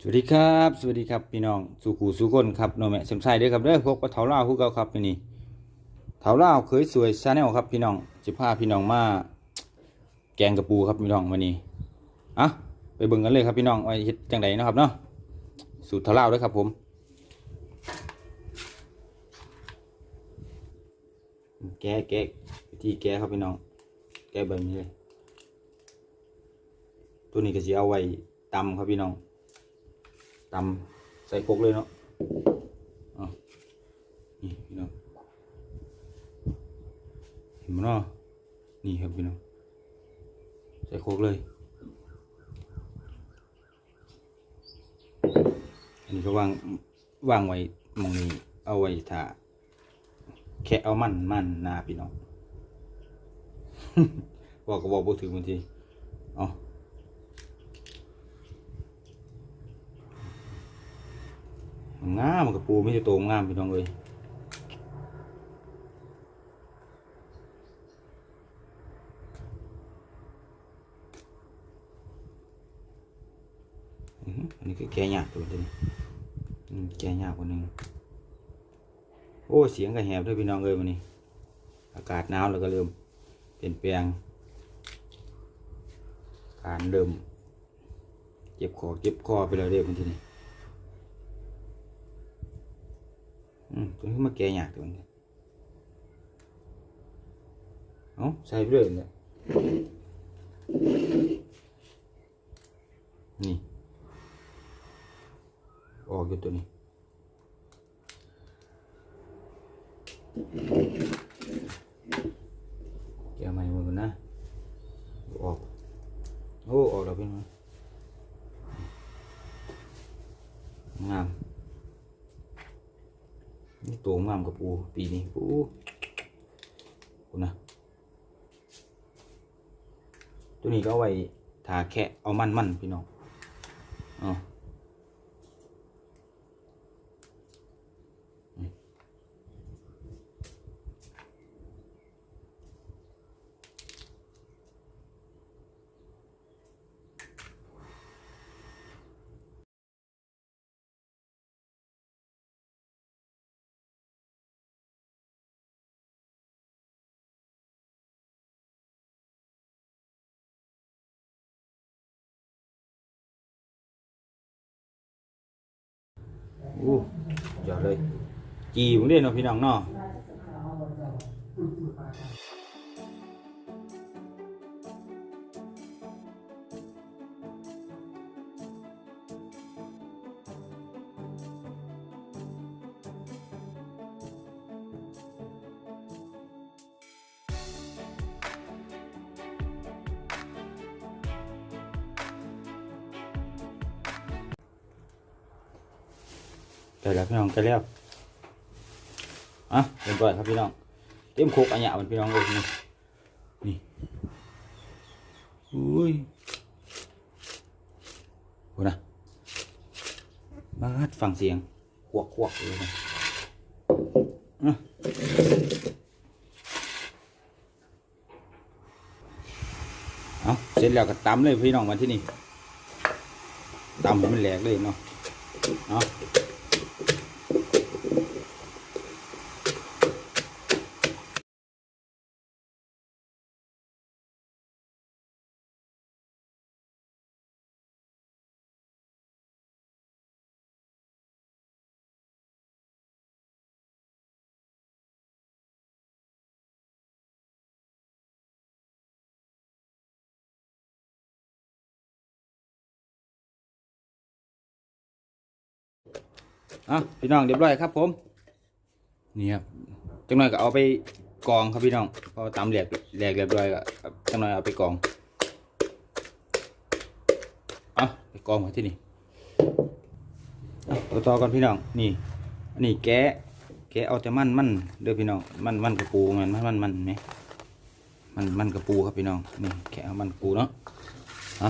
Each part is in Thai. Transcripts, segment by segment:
สวัสดีครับ สวัสดีครับพี่น้องสุขูสุคนครับโนแม่สมชายเด้อครับเด้อพบกับเถาเล่าคู่เก่าครับพี่นี่เถาเล่าเคยสวยชาแนลครับพี่น้องจะพาพี่น้องมาแกงกระปูครับพี่น้องวันนี้อะไปเบิ่งกันเลยครับพี่น้องว่าเฮ็ดจังไดนะครับเนาะสูตรเถาเล่าด้วยครับผมแกะแกะวิธีแกะครับพี่น้อง แกะแบบนี้เลยตัวนี้ก็จะเอาไว้ตำครับพี่น้อง ตำใส่ครกเลยเนาะเอนี่พี่น้องเห็นมั้ยเนาะนี่ครับพี่น้องใส่ครกเลย อันนี้ก็วางวางไว้มองนี้เอาไว้ถ้าแค่เอามันมันนาพี่น้องบอกก็บอกบ่ถึงบางทีเอา งามกับปูไม่ใช่โตงามพี่น้องเลยอันนี้คือแกะยากตัวนี้อืมแกะยากกว่านึงโอ้เสียงก็แหบด้วยพี่น้องเลยวันนี้ อากาศหนาวแล้วก็เริ่มเปลี่ยนแปลง การเริ่มเจ็บคอเจ็บคอไปแล้วเด้วันที่นี้ อื มันมาแก่ยากตัวนี้เอาใส่ไปเลยเนี่ยนี่ออกอยู่ตัวนี้ แกะใหม่หมดก่อนนะ ออก โอ้ ออกแล้วพี่น้องงาม นี่ตัวงามกับปูปีนี้ปูคุณนะตัวนี้ก็เอาไว้ทาแค่เอามันมันพี่น้องอ๋อ อู้ยอดเลย จีผมเด่นเนาะพี่น้องเนาะ เดี๋ยวแล้วพี่น้องกันแล้วอะเรียบร้อยครับพี่น้องเต็มโคกอันเนี้ยมันพี่น้องเลยนี่นี่อุ้ยโหนะมาฟังเสียงควักควักเลยนะอะเอาเสร็จแล้วก็ตำเลยพี่น้องมาที่นี่ตำให้มันแหลกเลยเนาะเอา อะพี่น้องเรียบร้อยครับ ผมนี่ครับจังหน่อยก็เอาไปกองครับพี่น้องพอตำแหลกแหลกเรียบร้อยก็จังหน่อยเอาไปกองอะไปกองไว้ที่นี่อะต่อต่อกันพี่น้องนี่อันนี้แกะแกะเอาแต่มันมันเด้อพี่น้องมันมันกระปูมันมันมันมันไหมมันมันกระปูครับพี่น้องนี่แกะเอามันกระปูเนาะอะ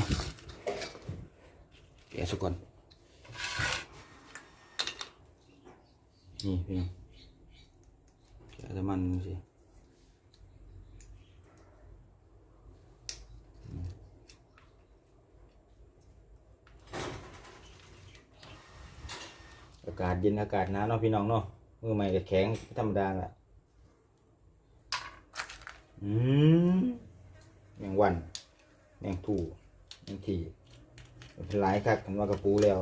แกะสักก่อน นี่พี่น้องแกะแต่มันสิอากาศเย็นอากาศหนาวเนาะพี่น้องเนาะมือใหม่ก็แข็งธรรมดาแหละอืมแมงวันแมงถูแมงทีเป็นหลายคักกันว่ากระปูแล้ว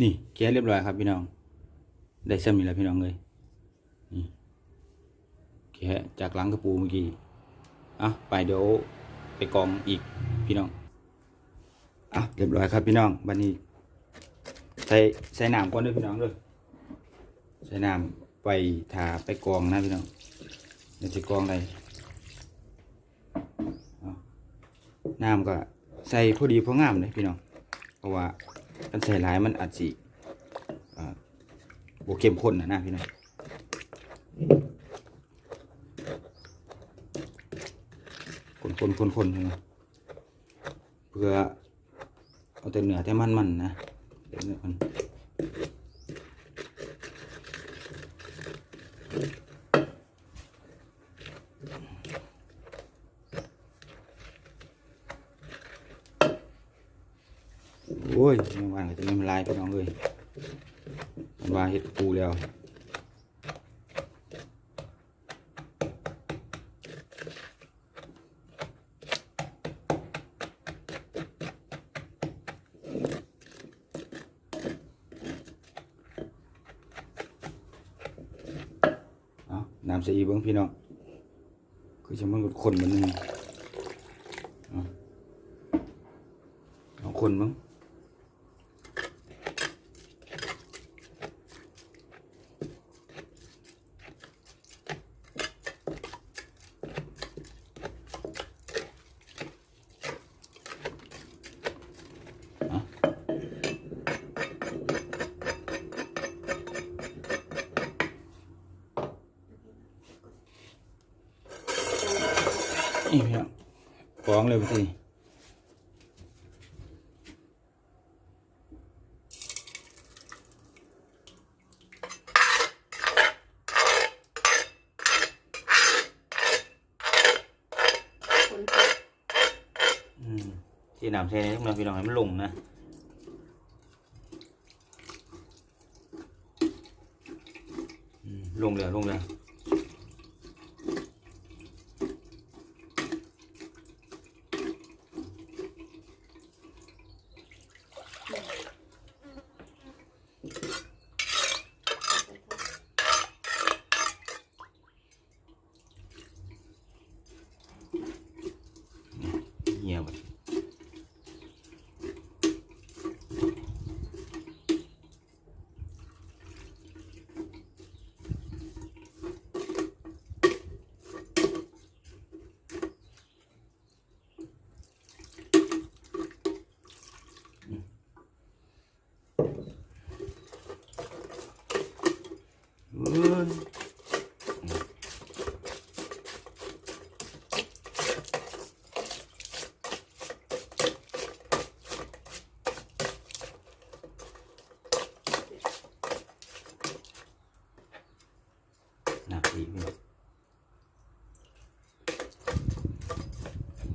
นี่แกะเรียบร้อยครับพี่น้อง ได้ซ้ำนี่แหละพี่น้องเลยนี่แกะจากหลังกระปูเมื่อกี้อะไปเดี๋ยวไปกองอีกพี่น้องอะเรียบร้อยครับพี่น้องบันนี้ ใส่ใส่น้ำก่อนด้วยพี่น้องเลยใส่น้ำไปทาไปกองนะพี่น้องเดี๋ยวจะกองอะไรน้ำก็ใส่พอดีพองามเลยพี่น้องเพราะว่า มันใส่หลายมันอาจสิอ่าบเข้มข้นนะนะพี่น้องคนคนคนคนน้องเพื่อเอาแต่เนื้อแต่มันมันนะแต่เนื้อมันโอ้ยเมื่อวานก็จะไม่เป็นไรพี่น้องเลยมันว่าเห็ดปูแล้วเอาน้ำใส่อีกเบิ้งพี่น้องคือจะมันคนมันนึงเอาเอาคนมั้ง พี่น้องฟ้องเลยพี่ทีอืมที่น้ำใส่ในทุกน้ำพี่น้องให้มันลงนะอืมลงเลยลงเลยเงียบไปเอ้ยหนักดีพี่น้อง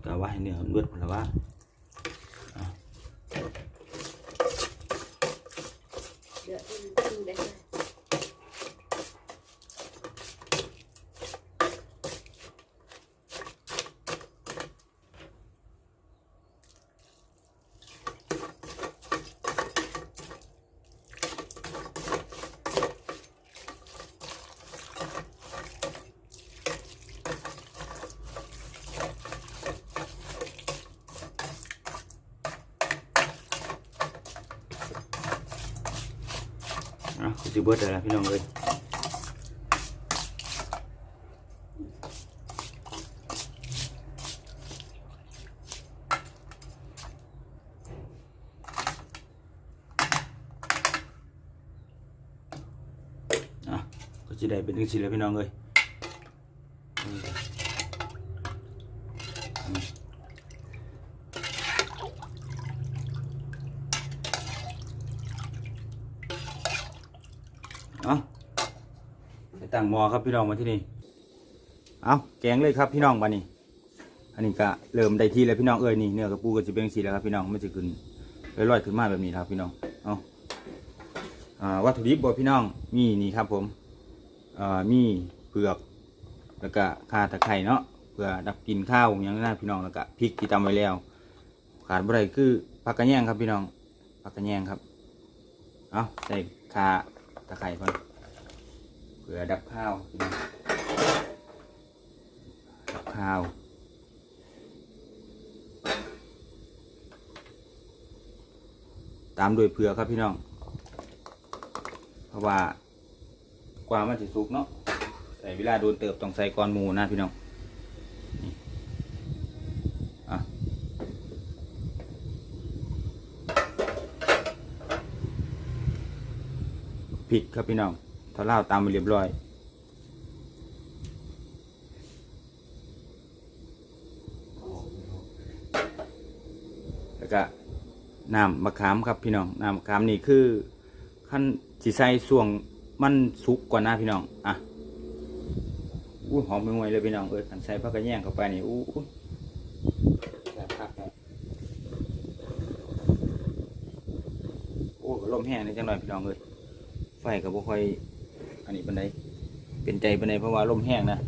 กะว่า ให้เนื้อมันเบิดหมดแล้วว่า เดี๋ยวกินกินได้เลย อะสิเบิดแล้วล่ะพี่น้องเลยอะก็จะได้เป็นจังซี่แหล้วพี่น้องเลยอืมอืม เอา ไปตั้งหมอครับพี่น้องมาที่นี่ เอาแกงเลยครับพี่น้องมานี่อันนี้ก็เริ่มได้ที่แล้วพี่น้องเอ้ยนี่เนื้อกระปูก็จะเป็นสีแล้วครับพี่น้องไม่จะขึ้นลอยๆขึ้นมาแบบนี้ครับพี่น้อง เอาอ่าวัตถุดิบบ่พี่น้องมีนี่ครับผมอ่ามีเปลือกแล้วก็ข่าตะไคร่เนาะเพื่อดับกลินข้าวอย่างนั้นะพี่น้องแล้วก็พริกที่ตำไว้แล้ว ขาดบ่ได้คือผักกระแยงครับพี่น้องผักกระแยงครับ เอาใส่คาตะไคร่ก่อน เผื่อดับข้าวดับข้าวตามด้วยเผือกครับพี่น้อง เพราะว่ากว่ามันจะสุกเนาะใส่เวลาโดนเติบต้องใส่ก้อนหมูนะพี่น้องนี่อะพริกครับพี่น้อง ท่าเล่าตามไปเรียบร้อย แล้วก็น้ำมะขามครับพี่น้องน้ำมะขามนี่คือขั้นสีใส่ส่วงมันสุกกว่าหน้าพี่น้องอะอู้หอมไปหมดเลยพี่น้องเอ้ยขันใส่ผักกระแยงเข้าไปนี่อู้หูแซ่บคักครับโอ้ลมแห้งนี่จังหน่อยพี่น้องเอ้ยไฟก็บ่ค่อย อันนี้ปันไดเป็นใจปันไดเพราะว่าลมแห้งนะ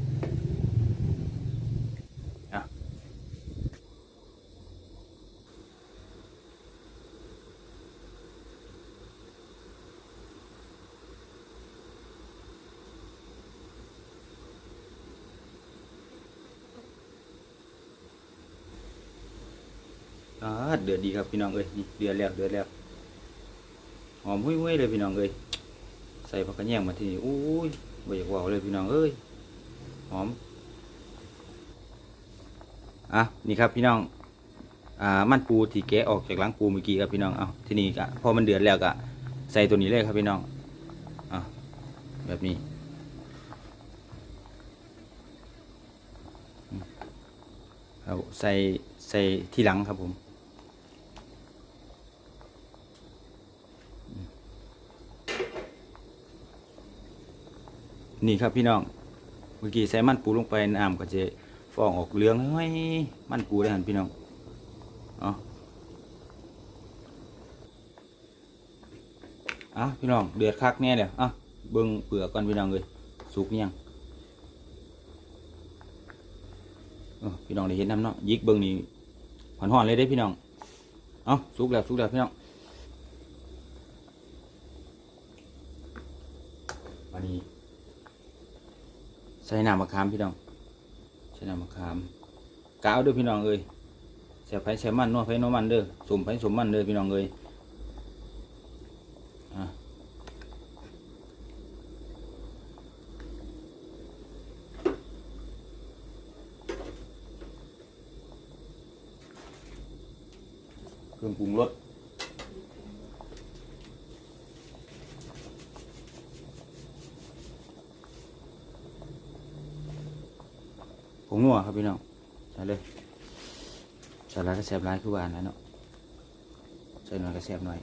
อ่าเดือดดีครับพี่น้องเอ้ยนี่เดือดแล้วเดือดแล้วหอมหุ้ยๆเลยพี่น้องเอ้ย ส่ผักกระแยงมาที่นี่อุ้ยบอยากว่าเลยพี่น้องเอ้ยหอมอะนี่ครับพี่น้องอ่ามันปูที่แกะออกจากล้างปูเมื่อกี้ครับพี่น้องเอาที่นี่ก็พอมันเดือดแล้วก็ใส่ตัวนี้เลยครับพี่น้องอะแบบนี้เอาใส่ใส่ที่หลังครับผม นี่ครับพี่น้อง เมื่อกี้ใส่มันปูลงไปน้ำก็จะฟองออกเหลืองห้ยมันปูได้หันพี่น้องอาอะพี่น้องเดือดคักแน่เดี๋ยวอะเบิ้งเปลือกก่อนพี่น้องเลยสุกยังพี่น้องได้เห็นน้ำเนาะยิกเบิ้งนี่ผ่อนห่อนๆเลยได้พี่น้อง เอาสุกแล้วสุกแล้วพี่น้องวันนี้ ใส่น้ำมะขามพี่น้องใส่น้ำมะขามกาวเด้อพี่น้องเอ้ยใส่ไผ่ใส่มันนัวไผ่นัวมันเด้อสมไผ่สมมันเด้อพี่น้องเอ้ยอะเครื่องปรุงรส งนัวครับพี่น้องใส่เลยใส่หลายก็แซ่บหลายคือหวานแล้วเนาะใส่หน่อยก็แซ่บหน่อย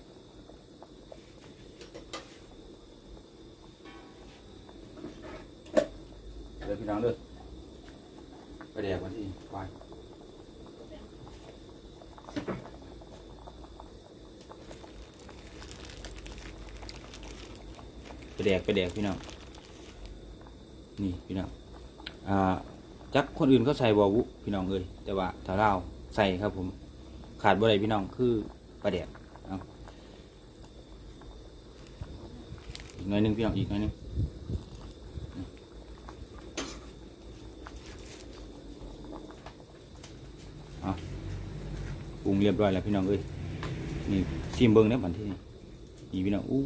เดี๋ยวพี่น้องเด้อไปแดกวันที่วายไปแดกไปแดกพี่น้องนี่พี่น้องอ่า จักคนอื่นเขาใส่บอวุพี่น้องเลยแต่ว่าถ้าเราใส่ครับผมขาดบ่ได้พี่น้องคือปลาแดกเอาอีกหน่อยนึงพี่น้องอีกหน่อยนึงเอาปรุงเรียบร้อยแล้วพี่น้องเอ้ยนี่ซิมเบิ้งเนี่ยบันที่นี่นี่พี่น้องอู้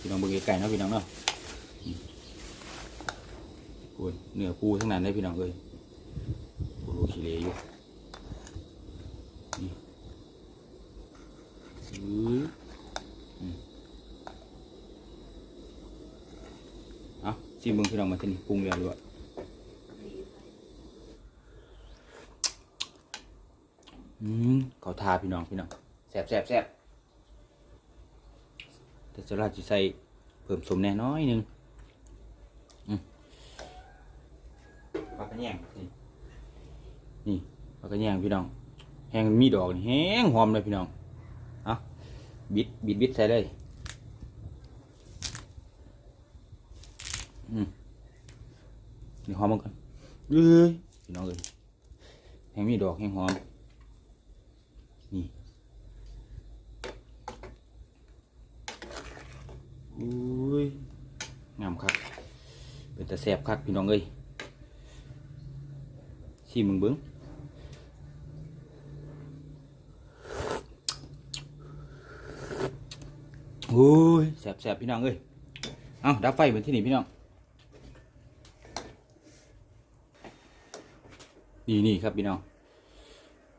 พี่น้องเบิ้งไกลๆเนาะพี่น้องเนาะ ปูนเนื้อปูทั้งนั้นได้พี่น้องเอ้ยปูรูขี้เลอยู่นี่อื้ออืมเอาชิมเบิ่งพี่น้องมาที่นี่ปรุงแล้วด้วยอืมเขาทาพี่น้องพี่น้องแซ่บแซ่บแซ่บแต่สลัดจะใส่เพิ่มสมแน่น้อยนึงอืมปลากระ แยงนี่นี่ปลากระแยงพี่น้อง แห้งมีดอกนี่แห้งหอมเลยพี่น้องเอาบิดบิดบิดใส่เลยอืมนี่หอมมันก่อนเอ้ยพี่น้องเอ้ยแห้งมีดอกแห้งหอมนี่อุ้ยงามคักเป็นตะแสบคักพี่น้องเอ้ย ชิมมึงเบิ้งโอ้ยแสบแสบพี่น้องเอ้ยเอาดับไฟเหมือนที่นี่พี่น้อง นี่นี่ครับพี่น้อง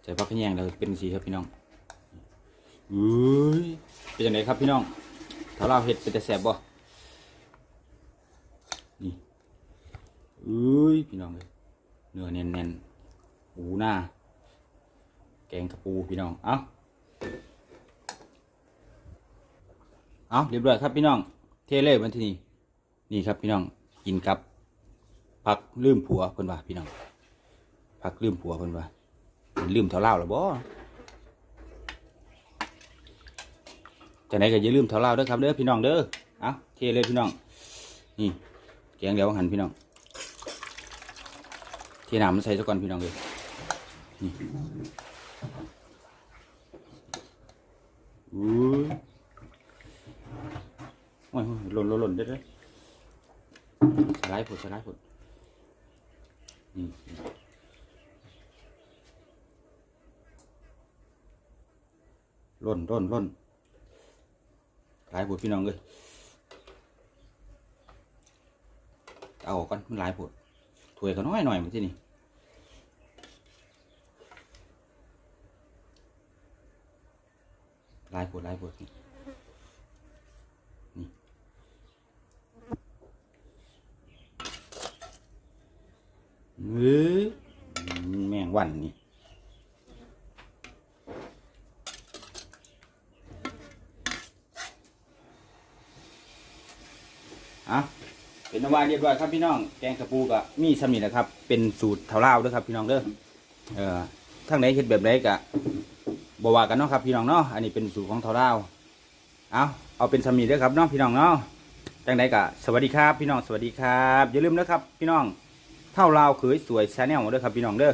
ใส่พักขะแยงเราเป็นสีครับพี่น้องอุ้ยเป็นยังไงครับพี่น้องถ้าเราเห็ดเป็นจะแสบบ่นี่อุ้ยพี่น้องเลย เนื้อแน่นๆหูหน้า แกงกระปูพี่น้อง เอาเอาเรียบร้อยครับพี่น้อง เทเลยวันที่นี่นี่ครับพี่น้องกินกับผักลืมผัวเพิ่นว่าพี่น้องพักลืมผัวเพิ่นว่าเพิ่นลืมเท่าเล่าหรอบ่จากไหนก็อย่าลืมเท่าเล่าด้อครับเด้อพี่น้องเด้อเอาเทเลยพี่น้องนี่แกงเดี๋ยวหันพี่น้อง ที่น้ำมันใส่ซะก่อนพี่น้องเลยนี่อู้โอ้ยโอ้ยหล่นหล่นหล่นเด้อเด้อสไลด์ผดสไลด์ผดนี่ล่นล่นล่นหลายผดพี่น้องเลยเอาก่อนมันหลายผดถวยก็น้อยหน่อยมันที่นี่หลายผดลายผดนี่นี่เฮ้ยแมงวันนี่อะเป็นนวาเรียบร้อยครับพี่น้อง แกงกระปูกะมีสำนีนะครับ เป็นสูตรเท่าเล่าวด้วยครับพี่น้องเด้อเออทั้งไหนเฮ็ดแบบไหนกะ บว่ากันเนาะครับพี่น้องเนาะอันนี้เป็นสูตรของเท่าเล่าวเอาเอาเป็นสมีเด้อครับเนาะพี่น้องเนาะจังไดกะสวัสดีครับพี่น้องสวัสดีครับอย่าลืมนะครับ พี่น้องเท่าลาวเคยสวยชาแนลเด้อครับพี่น้องเด้อ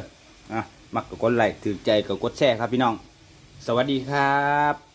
อะมักก็กดไลค์ถือใจก็กดแชร์ครับพี่น้อง สวัสดีครับ